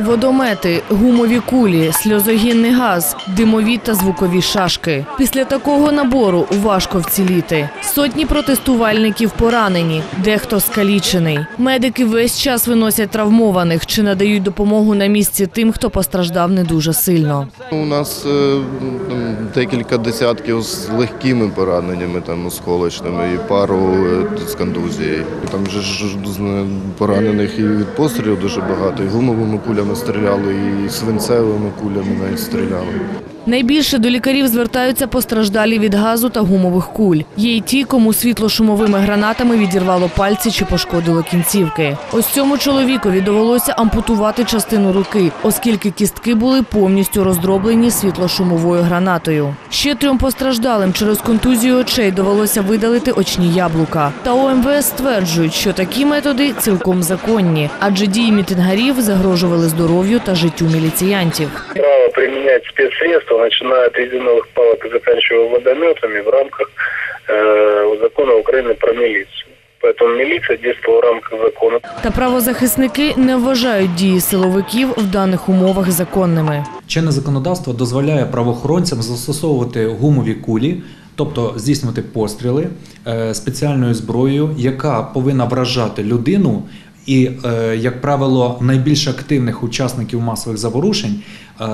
Водомети, гумові кулі, сльозогінний газ, димові та звукові шашки. Після такого набору важко вціліти. Сотні протестувальників поранені, дехто скалічений. Медики весь час виносять травмованих чи надають допомогу на місці тим, хто постраждав не дуже сильно. У нас е, там, декілька десятків з легкими пораненнями, там осколочними, і пару е, з контузією. Там же ж поранених і від пострілів дуже багато. І гумовими кулями стріляли, і свинцевими кулями навіть стріляли. Найбільше до лікарів звертаються постраждалі від газу та гумових куль. Є й ті, кому світло-шумовими гранатами відірвало пальці чи пошкодило кінцівки. Ось цьому чоловікові довелося ампутувати частину руки, оскільки кістки були повністю роздроблені світло-шумовою гранатою. Ще трьом постраждалим через контузію очей довелося видалити очні яблука. Та ОМВС стверджують, що такі методи цілком законні, адже дії мітингарів загрожували здоров'ю та життю міліціянтів. право применять спецсредства, начиная от резиновых палок и заканчивая водометами в рамках э, закона Украины про милицию. Поэтому милиция действовала в рамках закона. Та правозахисники не вважають дії силовиків в даних умовах законними. Чинне законодавство дозволяє правоохоронцям застосовувати гумові кулі, тобто здійснювати постріли е, спеціальною зброєю, яка повинна вражати людину. і, е, як правило, найбільш активних учасників масових заворушень, е,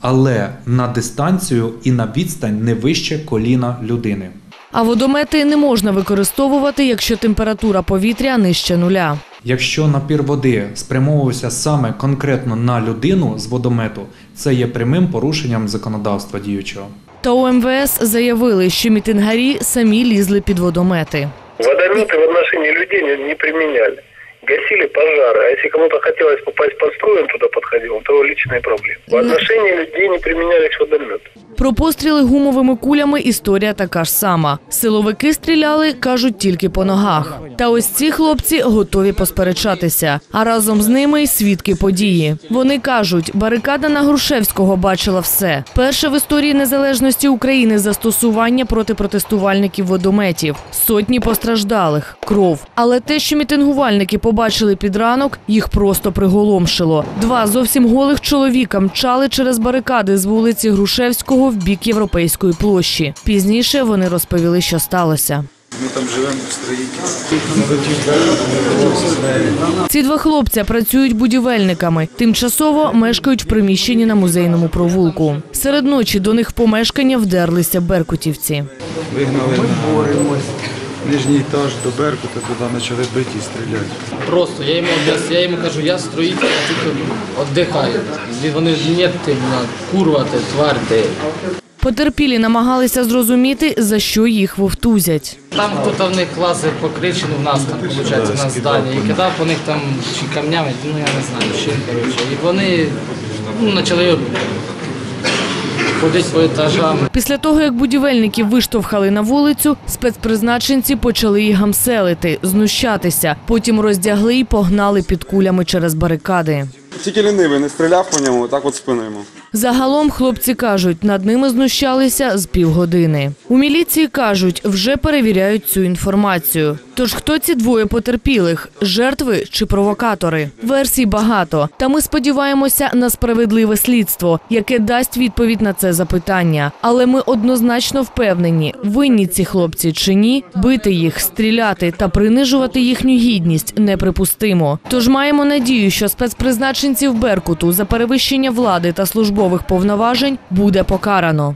але на дистанцію і на відстань не вище коліна людини. А водомети не можна використовувати, якщо температура повітря нижче нуля. Якщо напір води спрямовувався саме конкретно на людину з водомету, це є прямим порушенням законодавства діючого. Та у МВС заявили, що мітингарі самі лізли під водомети. Водометы в отношении людей не, не применяли Гасили пожары. А если кому-то хотелось попасть под строй, он туда подходил, то его личные проблемы. В отношении людей не применялись водометы. Про постріли гумовими кулями історія така ж сама. Силовики стріляли, кажуть, тільки по ногах. Та ось ці хлопці готові посперечатися. А разом з ними й свідки події. Вони кажуть, барикада на Грушевського бачила все. Перше в історії незалежності України застосування проти протестувальників водометів. Сотні постраждалих, кров. Але те, що мітингувальники побачили під ранок, їх просто приголомшило. Два зовсім голих чоловіка мчали через барикади з вулиці Грушевського в бік Європейської площі. Пізніше вони розповіли, що сталося. Ми там живемо в строїтні. Ці два хлопця працюють будівельниками. Тимчасово мешкають в приміщенні на музейному провулку. Серед ночі до них в помешкання вдерлися беркутівці. Вигнали на нижній етаж до Беркута, туди почали бити і стріляти. Просто я йому об'яс- я йому кажу, я строїтель, я тільки віддихаю. Вони ні, ти на курва, ти тварь ти. Потерпілі намагалися зрозуміти, за що їх вовтузять. Там хто-то в них класи покричено в нас там, виходить, на здані. І кидав по них там чи камнями, ну я не знаю, чим, коротше. І вони ну, почали ходити по етажам. Після того, як будівельників виштовхали на вулицю, спецпризначенці почали їх гамселити, знущатися. Потім роздягли і погнали під кулями через барикади. Тільки лінивий не стріляв по ньому, так от спиною йому. Загалом хлопці кажуть, над ними знущалися з півгодини. У міліції кажуть, вже перевіряють цю інформацію. Тож хто ці двоє потерпілих жертви чи провокатори? Версій багато. Та ми сподіваємося на справедливе слідство, яке дасть відповідь на це запитання. Але ми однозначно впевнені, винні ці хлопці чи ні, бити їх, стріляти та принижувати їхню гідність неприпустимо. Тож маємо надію, що спецпризначенців Беркуту за перевищення влади та службових повноважень буде покарано.